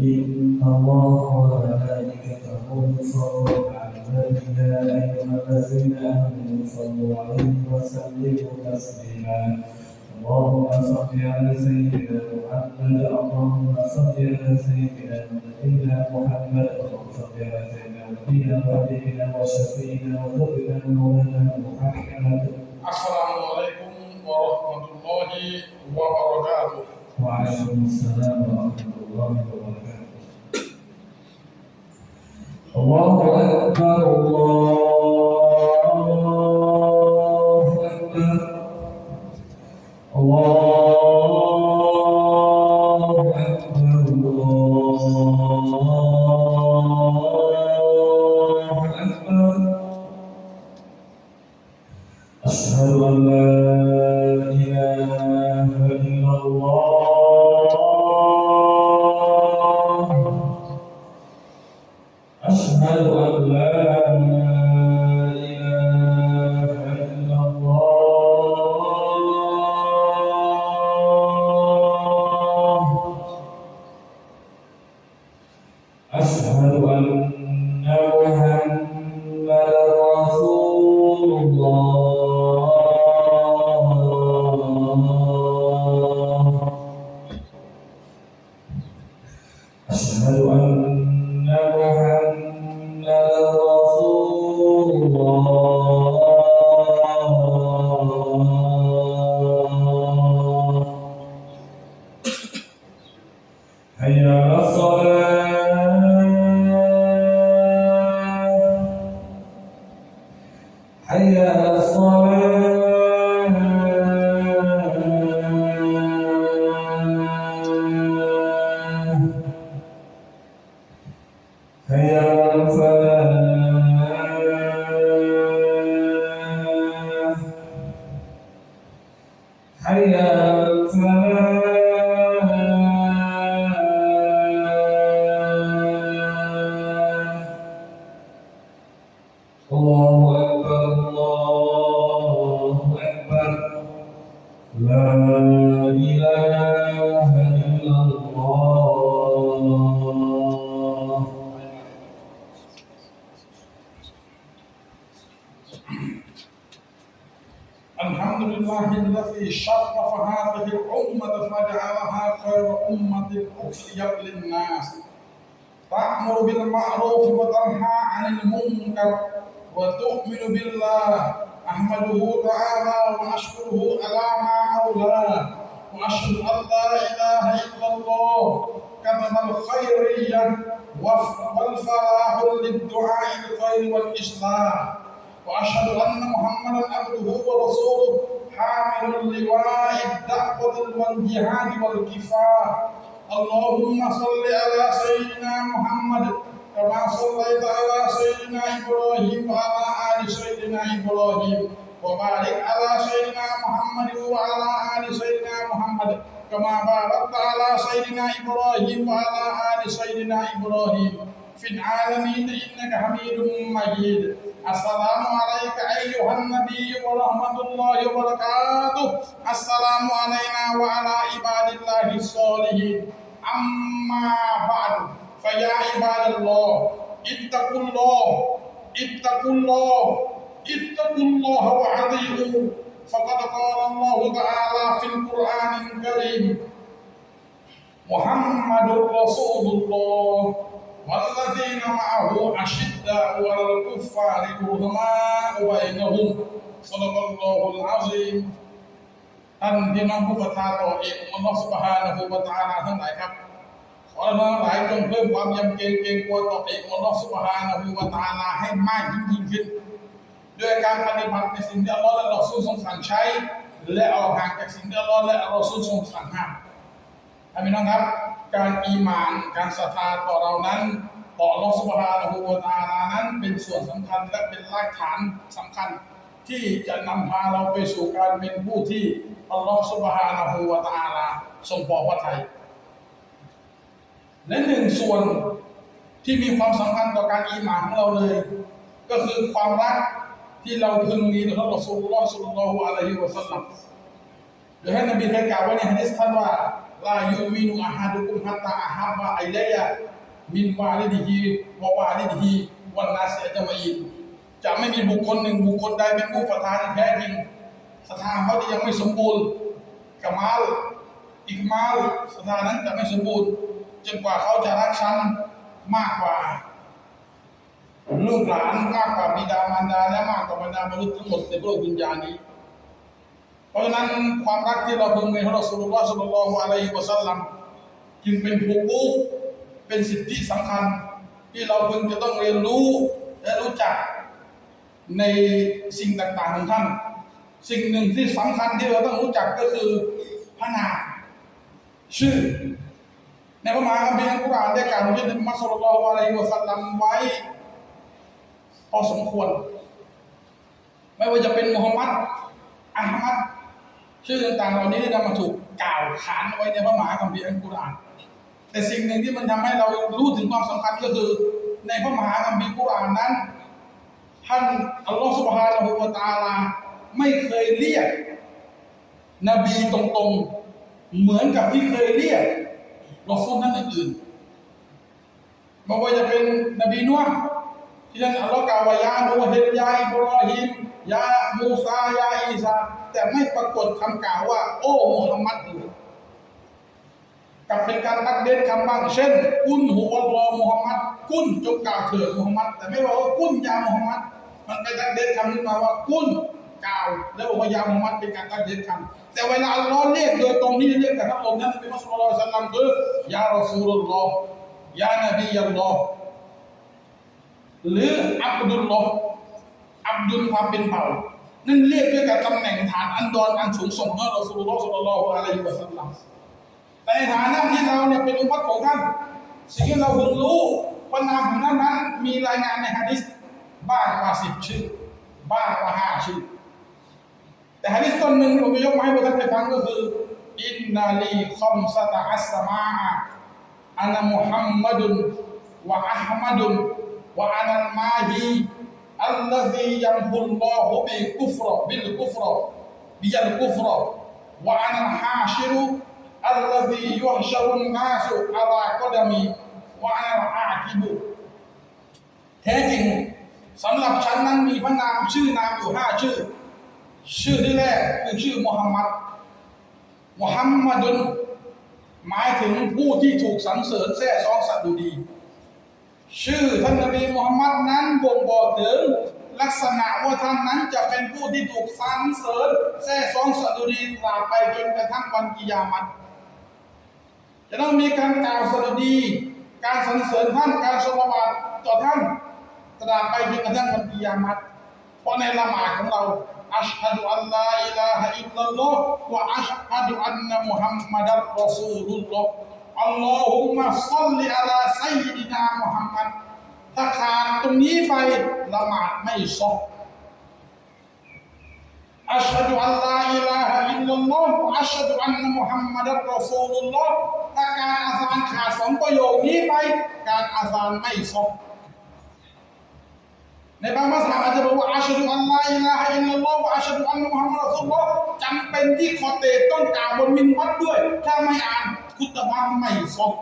إن الله وملائكته يصلون على النبي يا أيها الذين صلوا عليه وسلموا تسليما. اللهم صل سيدنا محمد اللهم صل سيدنا نبينا محمد اللهم صل سيدنا نبينا وحبيبنا وشفينا وذكرنا مولانا محمد. السلام عليكم ورحمة الله وبركاته. وعليكم السلام ورحمة الله وبركاته. الله أكبر الله أشهد أن لا I ما أولاه وأشهد أن لا إله إلا الله كتب الخيرية والفلاح للدعاء الخير والإصلاح واشهد ان محمدا عبده ورسوله حامل اللواء الدعوه والجهاد والكفاح اللهم صل على سيدنا محمد كما صليت على سيدنا ابراهيم وعلى ال سيدنا ابراهيم وبارك على سيدنا محمد وعلى ال سيدنا محمد كما باركت على سيدنا ابراهيم وعلى ال سيدنا ابراهيم في العالمين انك حميد مجيد السلام عليك ايها النبي ورحمه الله وبركاته السلام علينا وعلى عباد الله الصالحين اما بعد فيا عباد الله اتقوا الله اتقوا الله اتقوا الله وعظيموا فقد قال الله تعالى في القران الكريم محمد رسول الله والذين معه أشداء على الكفار رحماء بينهم صدق الله العظيم ท่านพี่น้องผู้ศรัทธาต่อเอกอัลลอฮฺสุบฮานะฮูวะตะอาลาทั้งหลายครับขอเราหลายจงเพิ่มความยำเกรงเกรงกลัวต่อเอกอัลลอฮฺสุบฮานะฮูวะตะอาลาให้มากยิ่งยิ่งขึ้น ด้วยการปฏิบัติในสิ่งที่อัลลอฮฺและรอซูลทรงสั่งใช้ และออกห่างจากสิ่งที่อัลลอฮฺและรอซูลทรงสั่งห้ามท่านพี่น้องครับ การอีมานการศรัทธาต่อเรานั้นต่ออัลลอฮฺสุบฮานะฮูวะตาลานั้น เป็นส่วนสำคัญและเป็นรากฐานสำคัญ ที่จะนำพาเราไปสู่การเป็นผู้ที่อัลลอฮฺสุบฮานะฮูวะตาลาทรงพอพระทัยและหนึ่งส่วนที่มีความสำคัญต่อการอีหมานของเราเลย ก็คือความรัก ที่เราพึงมีต่อท่านรอซูลุลลอฮ์สุลลัลลอฮุอะลัยฮิวะสัลลัมโดยให้นนบีเคยกล่าวไว้ในฮะดิษท่านว่าลายูมินุอาฮาดุกุมฮัตตาอาฮับบะไอเลยะมินวาลิดิฮีวะวาลิดิฮีวันนาเสียจะมาอีกจะไม่มีบุคคลหนึ่งบุคคลใดเป็นผู้ศรัทธาที่แท้จริงศรัทธาเขาที่ยังไม่สมบูรณ์กามาลอิกมาลศรัทธานั้นจะไม่สมบูรณ์จนกว่าเขาจะรักฉันมากกว่า ลูกหลานมากกว่าบิดามารดาและมากกว่าบรรดามนุษย์ทั้งหมดในโลกวิญญาณนี้ เพราะฉะนั้นความรักที่เราพึงมีให้เราสุลลอฮ์สุลลัลลอฮุอะลัยฮิวะซัลลัมจึงเป็นผูกกูเป็นสิทธิสำคัญ ที่เราพึงจะต้องเรียนรู้และรู้จักในสิ่งต่างๆของท่าน สิ่งหนึ่งที่สำคัญที่เราต้องรู้จักก็คือพระนามชื่อ ในพระมหาคัมภีร์อัลกุรอานได้กล่าวถึงนบีมุฮัมมัดศ็อลลัลลอฮุอะลัยฮิวะซัลลัมไว้ พอสมควร ไม่ว่าจะเป็นมูฮัมหมัดอาหมัดชื่อต่างๆเหล่านี้ได้นำมาถูกกล่าวขานไว้ในพระมหาคัมภีร์อัลกุรอานแต่สิ่งหนึ่งที่มันทำให้เรารู้ถึงความสำคัญก็คือ ในพระมหาคัมภีร์กุรอานนั้น ท่านอัลลอฮฺสุบฮานะฮูวะตาลาไม่เคยเรียก นบีตรงๆ เหมือนกับที่เคยเรียกรอซูลนั้นอื่นๆไม่ว่าจะเป็นนบีนัว ห์ที่ท่านอัลลอฮ์กล่าวว่ายานูเฮนยาอิบรอฮิมยามูซายาอีซาแต่ไม่ปรากฏคำกล่าวว่า โอ้มุฮัมมัดเลยกับเป็นการตักเด็ดคำบ้างเช่น กุนหัวรอมุฮัมมัดกุนจงกล่าวเถิดมุฮัมมัดแต่ไม่บอกว่ากุนยามุฮัมมัดมันไปตักเด็ดคำนี้มาว่ากุนกล่าว แล้วบอกว่ายามุฮัมมัดเป็นการตักเด็ดคำแต่เวลาอัลลอฮ์เรียกโดยตรงนี้เรียกแต่พระองค์นั้นเป็นมัสลิมสัลลัมคือยารอซูลุลลอฮ์ยานบียัลลอฮ์ หรืออับดุลลออับดุลความเป็นเผ่านั่นเรียกด้วยกับตำแหน่งฐานอันดอนอันสูงส่งเมื่อเราสุลลอฮ์สุลลัลลอฮุอะลัยฮิวะสัลลัมแต่ในฐานะที่เราเนี่ยเป็นอุมัตของท่านสิ่งที่เราเพิ่งรู้ว่านามของท่านนั้นมีรายงานในฮะดิษบ้างกว่าสิบชื่อ บ้างกว่าห้าชื่อ แต่ฮะดิษต้นหนึ่งที่ผมจะยกมาให้พวกท่านไปฟังก็คืออินนาลีคอมสตาอัสมาอะอานะมุฮัมมัดุนวะอัลมัดุน وأنا الماهي الذي يمحو الله بالكفر بالكفر بي الكفر وأنا الحاشر الذي يحشر الناس على قدمي وأنا العاقب แท้จริงสำหรับฉันนั้นมีพระนามชื่อนามอยู่ห้าชื่อ ชื่อที่แรกคือชื่อมุฮัมมัดมุฮัมมัดุนหมายถึงผู้ที่ถูกสรรเสริญแท้ซองสัตว์ดูดี ชื่อท่านนบีมุฮัมมัดนั้นบ่งบอกถึงลักษณะว่าท่านนั้นจะเป็นผู้ที่ถูกสรรเสริญแท้ซองสดุดีตราบไปจนกระทั่งวันกิยามัตจะต้องมีการกล่าวสดุดี การสรรเสริญท่านการสละวาตต่อท่านตราบไปจนกระทั่งวันกิยามัตเพราะในละหมาดของเราอัชฮะดุอัลลอฮ์อิลาฮะอิลลัลลอฮ์วะอัชฮะดุอันนะมุฮัมมัดัรรอซูลุลลอฮ์ อัลลอฮุมะซัลลิอะลาไซยินามุฮัมมัดถ้าขาดตรงนี้ไปละหมาดไม่ซอกอัชฮะดุอัลลาอิลาฮะอิลลัลลอฮ์อัชฮะดุอันนะมุฮัมมัดอัลรอซูลุลลอฮ์ถ้าการอาซานขาดสองประโยคนี้ไป การอาซานไม่ซอกในบางมัสยิดอาจจะบอกว่าอัชฮะดุอัลลาอิลาฮะอิลลัลลอฮ์อัชฮะดุอันนะมุฮัมมัดอัลรอซูลุลลอฮ์จำเป็นที่คอเตต้องกล่าวบนมินบัตด้วย ถ้าไม่อ่าน คุตบะไม่ซอก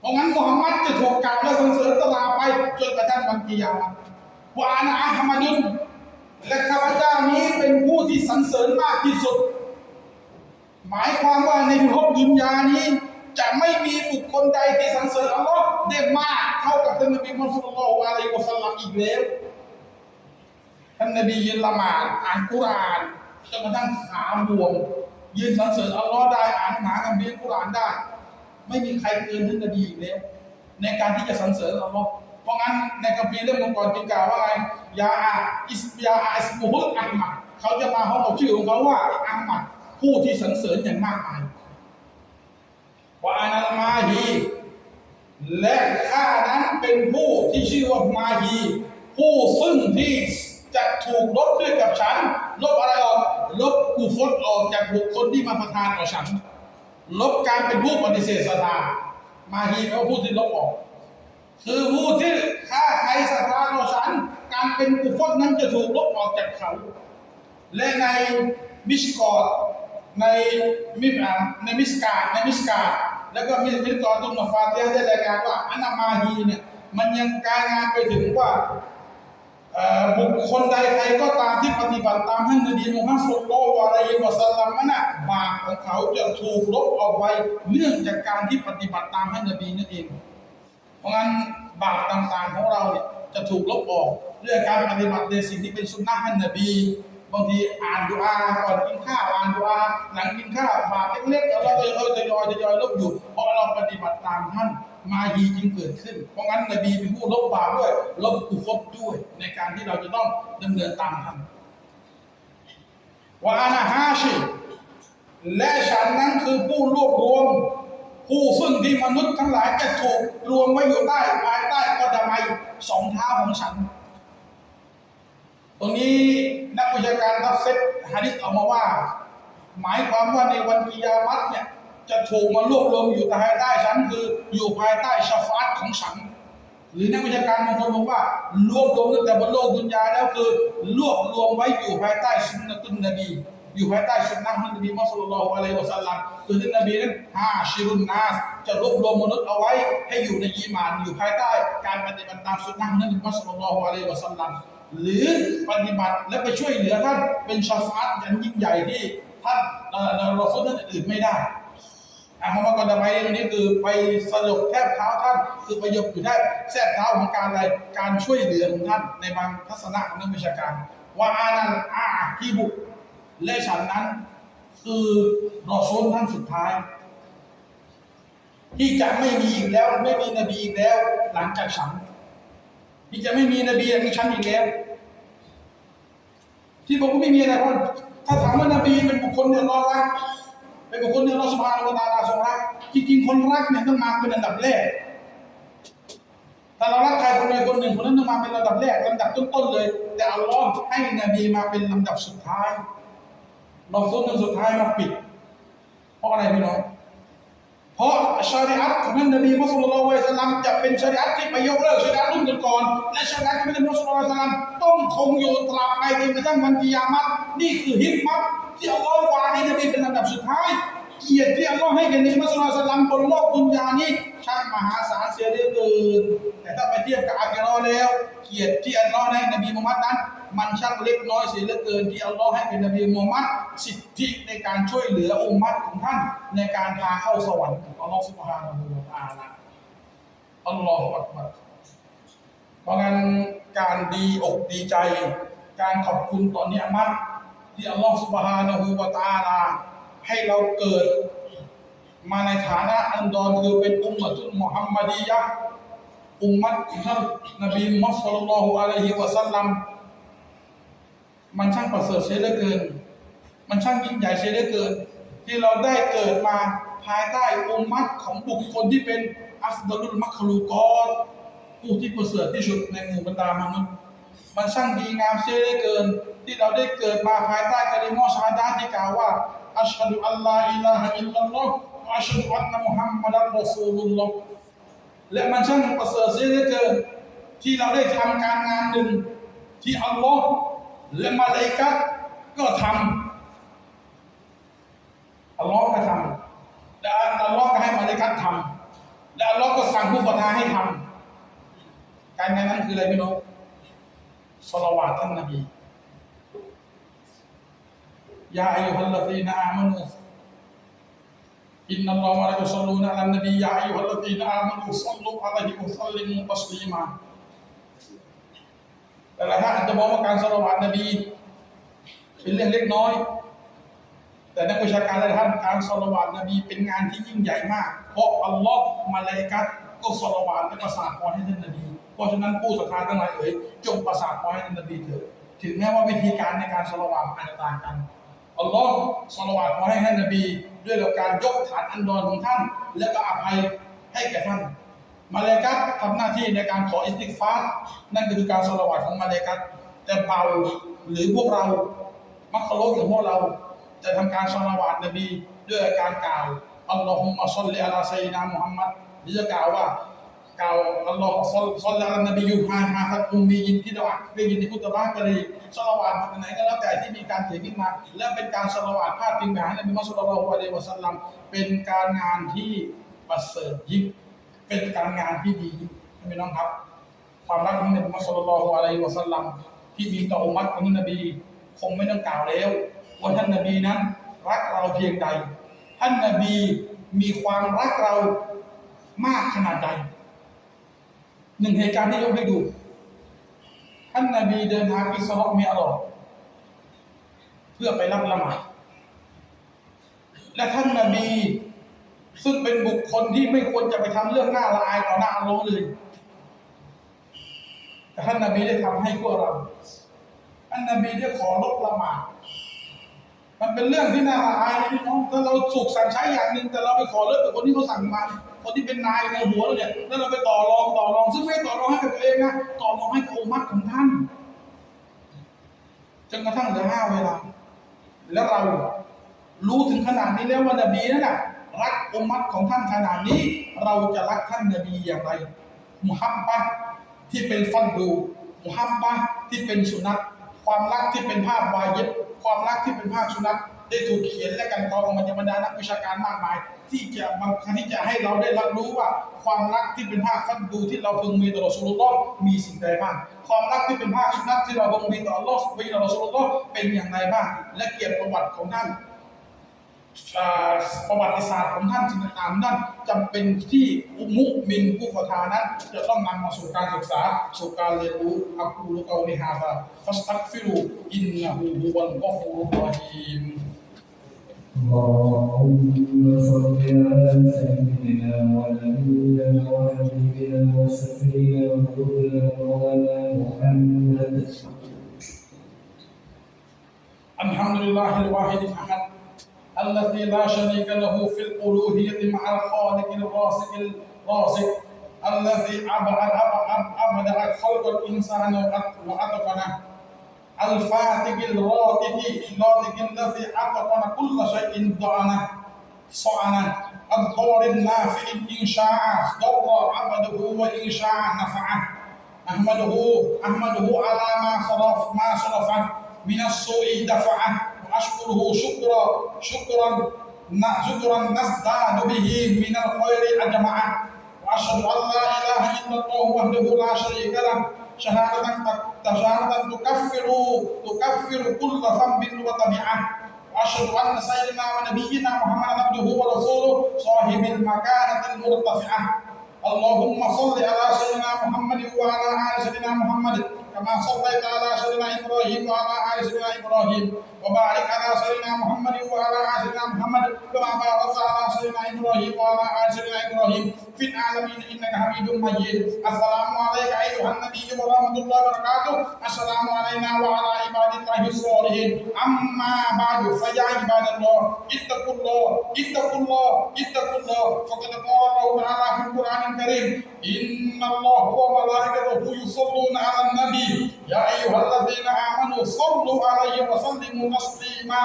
เพราะงั้นมุฮัมมัดจะถูกกล่าวและสรรเสริญตลอดไปจนกระทั่งวันกิยามะว่าอานะอัลมัดุนและข้าพเจ้านี้เป็นผู้ที่สรรเสริญมากที่สุด หมายความว่าในโลกดุนยานี้ จะไม่มีบุคคลใดที่สรรเสริญอัลลอฮ์ได้มากเท่ากับท่านนบีมุฮัมมัดสุลลัลลอฮุอะลัยฮิวะสัลลัมอีกแล้วท่านนบียืนละหมาดอ่านกุรอานจนกระทั่งขาบวม ยืนสรรเสริญอัลลอฮ์ได้อ่านหาคัมภีร์กุรอานได้ ไม่มีใครเกินท่านนบีอีกแล้วในการที่จะสรรเสริญอัลลอฮ์เพราะงั้นในคัมภีร์เล่มก่อนจึงกล่าวว่าไงยาอาอิสยาอาอิสมุฮุลอัลมัดเขาจะมาพร้อมกับชื่อของเขาว่าอัลมัดผู้ที่สรรเสริญอย่างมากมายว่าอานัลมาฮีและข้านั้นเป็นผู้ที่ชื่อว่ามาฮีผู้ซึ่งที่จะถูกลบด้วยกับฉันลบอะไรออก ลบกูฟตออกจากบุคคลที่มาประทานต่อฉัน ลบการเป็นผู้ปฏิเสธศรัทธามาฮีแปลว่าผู้ที่ลบออก คือผู้ที่ฆ่าใครศรัทธาต่อฉัน การเป็นกุฟตนั้นจะถูกลบออกจากเขา และในมิชกอดในมิอ่าในมิสกาในมิสกาแล้วก็มิสมิสกอตุนฟาเตียได้รายงานว่าอันนามาฮีเนี่ยมันยังการงานไปถึงว่า บุคคลใดใครก็ตามที่ปฏิบัติตามท่านนบีมุฮัมมัดสุลลัลลอฮุอะลัยฮิวะสัลลัมนั่นน่ะบาปของเขาจะถูกลบออกไปเนื่องจากการที่ปฏิบัติตามท่านนบีนั่นเอง เพราะงั้นบาปต่างๆของเราเนี่ยจะถูกลบออกด้วยการปฏิบัติในสิ่งที่เป็นสุนนะท่านนบีบางทีอ่านดุอาก่อนกินข้าวอ่านดุอาหลังกินข้าวบาปเล็กๆเราก็จะทยอยทยอยลบอยู่พราะเราป ฏิบัติตามท่านมาฮีจึงเกิดขึ้น เพราะงั้นนบีเป็นผู้ลบบาปด้วย ลบกุฟรด้วย ในการที่เราจะต้องดำเนินตามท่านว่าอานาฮาชิและฉันนั้นคือผู้รวบรวม ผู้ซึ่งที่มนุษย์ทั้งหลายจะถูกรวมไว้อยู่ใต้ภายใต้กอดมัยสองเท้าของฉัน ตรงนี้นักวิชาการทัฟเซตฮะดิษออกมาว่า หมายความว่าในวันกิยามัตเนี่ย จะถูกมารวบรวมอยู่ภายใต้ฉันคืออยู่ภายใต้ชาฟาตของฉัน หรือนักวิชาการบางคนบอกว่ารวบรวมตั้งแต่บนโลกดุนยาแล้วคือรวบรวมไว้อยู่ภายใต้สุนนะตุนนบีอยู่ภายใต้สุนนะนบีมุฮัมมัดสุลลัลลอฮุอะลัยฮิวะสัลลัมคือท่นนบีนั้นฮาชิรุนนาสจะรวบรวมมนุษย์เอาไว้ให้อยู่ในอีมานอยู่ภายใต้การปฏิบัติตามสุนนะนบีมุฮัมมัดสุลลัลลอฮุอะลัยฮิวะสัลลัมหรือปฏิบัติและไปช่วยเหลือท่านเป็นชาฟาตอย่างยิ่งใหญ่ที่ท่านเอ่อเราสุนท่านอื่นไม่ได้ อะคำว่ากอดามัยตรงนี้คือไปสลบแทบเท้าท่าน คือประยคอยู่แทบแทบเท้าของการอะไรการช่วยเหลือของท่านในบางทัศนะของนักวิชาการว่าอานันอาที่บุและฉันนั้น คือรอซูลท่านสุดท้าย ที่จะไม่มีอีกแล้วไม่มีนบีอีกแล้ว หลังจากฉัน ที่จะไม่มีนบีหลังจากฉันอีกแล้ว ที่บอกว่าไม่มีอะไรเพราะถ้าถามว่านบีเป็นบุคคลเนี่ยรอรัก เป็นบุคนที่เราสุภาพวตาลาทรงรัก จริงๆ คนรักเนี่ยต้องมาเป็นอันดับแรกถ้าเรารักใครคนใดคนหนึ่งคนนั้นต้องมาเป็นลำดับแรกลำดับต้นๆเลย แต่อัลลอฮ์ให้นบีมาเป็นลำดับสุดท้ายลองซุนสุดท้ายมาปิด เพราะอะไรพี่น้อง ราะชาริอัตของท่านนบีมุสุลลัละลัยฮิวสลัมจะเป็นชาริอัตที่ไปยกเลิกชาริอัตรุ่นก่อนและชาริอัตของท่านนบีมุฮัมมัดสุลลัละลัยฮิวสลัมต้องคงอยู่ตราบไปจนกระทั่งวันกิยามัตนี่คือฮิกมัตที่อัลลอฮ์วางให้นบีเป็นลำดับสุดท้าย เกียรติที่อัลลอฮ์ให้แก่นบีมุสุลลัละลัยฮิวสลัมบนโลกดุนยานี้ช่างมหาศาลเสียเหลือเกินแต่ถ้าไปเทียบกับอาคิเราะห์แล้ว กียรติที่อัลลอฮ์ให้นบีมุฮัมมัดนั้น มันช่างเล็กน้อยเสียเหลือเกินที่อัลลอฮ์ให้เป็นนบีมูฮัมมัดสิทธิในการช่วยเหลืออุมมัตของท่าน ในการพาเข้าสวรรค์ของอัลลอฮ์ซุบฮานะฮูวะตะอาลาอัลลอฮฺอักบัรเพราะงั้นการดีอกดีใจ การขอบคุณต่อเนียมัตที่อัลลอฮฺซุบฮานะฮูวะตะอาลาให้เราเกิดมาในฐานะอันดอนคือเป็นอุมมะตุนมุฮัมมัดียะห์ อุมมัตของท่านนบีมุฮัมมัดศ็อลลลฮุอะลัยฮิวะซัลลัมมันช่างประเสริฐเสียเหลือเกิน มันช่างยิ่งใหญ่เสียเหลือเกิน ที่เราได้เกิดมาภายใต้องค์มัดของบุคคลที่เป็นอัฟดาลุลมัคลูกอผู้ที่ประเสริฐที่สุดในหมู่บรรดามนุษย์มันช่างดีงามเสียเหลือเกิน ที่เราได้เกิดมาภายใต้กะลิมอชาดาที่กล่าวว่าอัชฮะดุอัลลอฮ์อิลลาฮะอิลลัลลอฮ์อัชฮะดุอันนะมุฮัมมัดันรอซูลุลลอฮ์ และมันช่างประเสริฐเสียเหลือเกินที่เราได้ทำการงานหนึ่งที่อัลลอฮ์และมาเลกัตก็ทำอัลลอฮ์ก็ทำและอัลลอฮ์ก็ให้มาเลกัตทำและอัลลอฮ์ก็สั่งผู้ศรัทธาให้ทำการงานนั้นคืออะไรพี่น้องสลาวาตท่านนบียาอายุฮัลลฟีนอามานูอินนัลลอฮ์วะลายุศ็อลลูนะอามันอามานู ศ็อลลูอะลัยฮิวะซัลลิมูตัสลีมาแต่ลายท่านอาจจะมองว่าการสละวาตนบีเป็นเรื่องเล็กน้อย แต่นักวิชาการหลายท่านการสละวาตนบีเป็นงานที่ยิ่งใหญ่มาก เพราะอัลลอฮ์มาเลกัตก็สละวาตและประสาทพรให้ท่านนบี เพราะฉะนั้นผู้ศรัทธาทั้งหลายเอ๋ยจงประสาทพรให้ท่านนบีเถิดถึงแม้ว่าวิธีการในการสละวาตอาจจะต่างกัน อัลลอฮ์สละวาตพรให้ท่านนบี ด้วยกับการยกฐานอันดรของท่าน และก็อภัยให้แก่ท่าน มาเลกัตทำหน้าที่ในการขออิสติกฟาร์นั่นคือการสละวาตของมาเลกัตแต่เบาหรือพวกเรามักคโลกอย่างพวกเรา จะทำการสละวาตนบี ด้วยการกล่าวอัลลอฮุมะซัลลิอะลาซัยยิดนามุฮัมมัดหรือจะกล่าวว่า กล่าวอัลลอฮฺซอลซอลลาลนบียูฮาฮาฟัตอุมมียินที่เราอ่านได้ยินในคุตบะห์กะรีสลาวาตมาไหนก็แล้วแต่ที่มีการเขียนขึ้นมา และเป็นการสลาวาตพาดพิงไปหานบีมุฮัมมัดสุลลัลลอฮุอะลัยวะสัลลัมเป็นการงานที่ประเสริฐยิ่งเป็นการงานที่ดียิ่งพี่น้องครับ ความรักของนบีมุฮัมมัดสุลลัลลอฮุอะลัยวะสัลลัมที่มีต่ออุมัตของนบีคงไม่ต้องกล่าวแล้วว่าท่านนบีนั้นรักเราเพียงใด ท่านนบีมีความรักเรามากขนาดใด หนึ่งเหตุการณ์ที่ยกให้ดูท่านนาบีเดินทางอิสราเอลมีอรอเพื่อไปรับละหมาดและท่านนาบี ซึ่งเป็นบุคคลที่ไม่ควรจะไปทำเรื่องหน้าละอายต่อหน้าอัลลอฮ์เลยแต่ท่านนาบีได้ทำให้พวกเราท่านนาบีได้ขอลบละหมาดมันเป็นเรื่องที่น่าละอายนะพี่น้องถ้าเราสุขสั่งใช้อย่างหนึ่งแต่เราไปขอเลิกกับคนที่เขาสั่งมา คนที่เป็นนายในหัวเราเนี่ยแล้วเราไปต่อรองต่อรองซึ่งไม่ต่อรองให้กับตัวเองนะต่อรองให้กับอุมัตของท่านจนกระทั่งเหลือห้าเวลา แล้วเรารู้ถึงขนาดนี้แล้วว่านบีนั่นน่ะรักอุมัตของท่านขนาดนี้ เราจะรักท่านนบีอย่างไรมุฮัมมัดที่เป็นฟันดูมุฮัมมัดที่เป็นสุนัต ความรักที่เป็นภาพวายิบความรักที่เป็นภาพสุนัขได้ถูกเขียนและกันกรองออกมาจากบรรดานักวิชาการมากมาย ที่จะบางครั้งที่จะให้เราได้รับรู้ว่า ความรักที่เป็นภาคฟันดูที่เราพึงมีต่อสุลต่านมีสิ่งใดบ้างความรักที่เป็นภาคสุนัขที่เราพึงมีต่อลอฮ์มีต่อสุลต่านเป็นอย่างไรบ้าง และเกียรติประวัติของท่านอ่า ประวัติศาสตร์ของท่านสิ่งต่างๆนั้นจำเป็นที่อุมุมินผู้ศรัทธานั้น จะต้องนำมาสู่การศึกษา สู่การเรียนรู้อักูลุกาลิฮาซาฟัสตักฟิรูอินนะฮูฮุวัลกอฟูรุรรฮีม اللهم صل على سيدنا ونبينا وحبيبنا وشفينا وقبلنا مولانا محمد الحمد لله الواحد الأحد الذي لا شريك له في الألوهية مع الخالق الرازق الرازق. الذي أبعد أبدع خلق الإنسان وأتقنه. الفاتق الراتق الراتق الذي أتقن كل شيء ضعنه صعنه. الضار النافع إن شاء ضر عبده وإن شاء نفعه. أحمده أحمده على ما صرف ما صرفه. من السوء دفعه. وأشكره شكرا شكرا شكرا نزداد به من الخير أجمعه وأشهد أن لا إله إلا الله وحده لا شريك له. شهادة شهادة تكفر تكفر كل ذنب وطبيعة. وأشهد أن سيدنا ونبينا محمد عبده ورسوله صاحب المكانة المرتفعة. اللهم صل على سيدنا محمد وعلى آل سيدنا محمد. كما صليت على سيدنا إبراهيم وعلى آل سيدنا إبراهيم وبارك على سيدنا محمد وعلى آل سيدنا محمد كما باركت على سيدنا إبراهيم وعلى آل سيدنا إبراهيم في العالمين إنك حميد مجيد. السلام عليك أيها النبي ورحمة الله وبركاته. السلام علينا وعلى عباد الله الصالحين. أما بعد فيا عباد الله اتقوا الله اتقوا الله اتقوا الله. فقد قال الله تعالى في القرآن الكريم إن الله وملائكته يصلون على النبي يا أيها الذين آمنوا صلوا عليه وسلموا تسليما.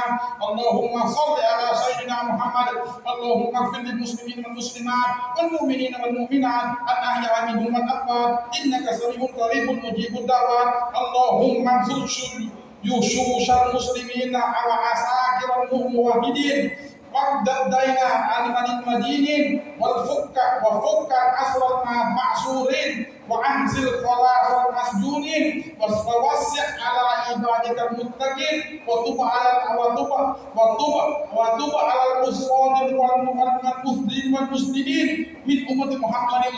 اللهم صل على سيدنا محمد. اللهم اغفر للمسلمين والمسلمات والمؤمنين والمؤمنات الأحياء منهم والأموات إنك سميع قريب مجيب الدعوات. اللهم انصر يشوش المسلمين وعساكر الموحدين Waqdad daina an manin madinin wal fukka wa fukka masjunin waswasi' ala ibadikal muttaqin wa tub ala wa tub ala usradin wal mu'minat muslimin wal muslimin min ummati Muhammadin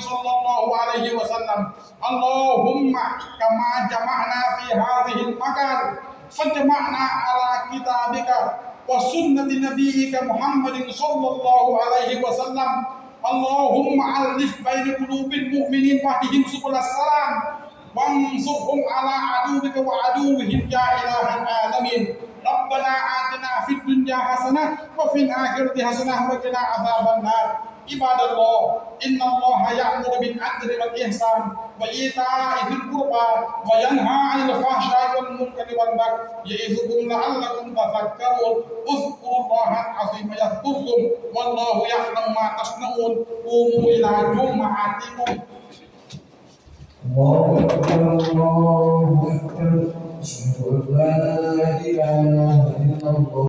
alaihi wasallam. Allahumma kama jama'na fi hadhihi al-makan fajma'na وسنة نبيك محمد صلى الله عليه وسلم اللهم ألف بين قلوب المؤمنين واهدهم سبل السلام وانصرهم على عدوك وعدوهم يا إله العالمين ربنا آتنا في الدنيا حسنة وفي الآخرة حسنة وقنا عذاب النار عباد الله إن الله يأمر بالعدل والإحسان وإيتاء ذي القربى وينهى عن الفحشاء والمنكر والبغي يعظكم لعلكم تذكرون اذكروا الله العظيم يذكركم والله يعلم ما تصنعون قوموا إلى جمعتكم الله أكبر الله أكبر أشهد أن لا إله إلا الله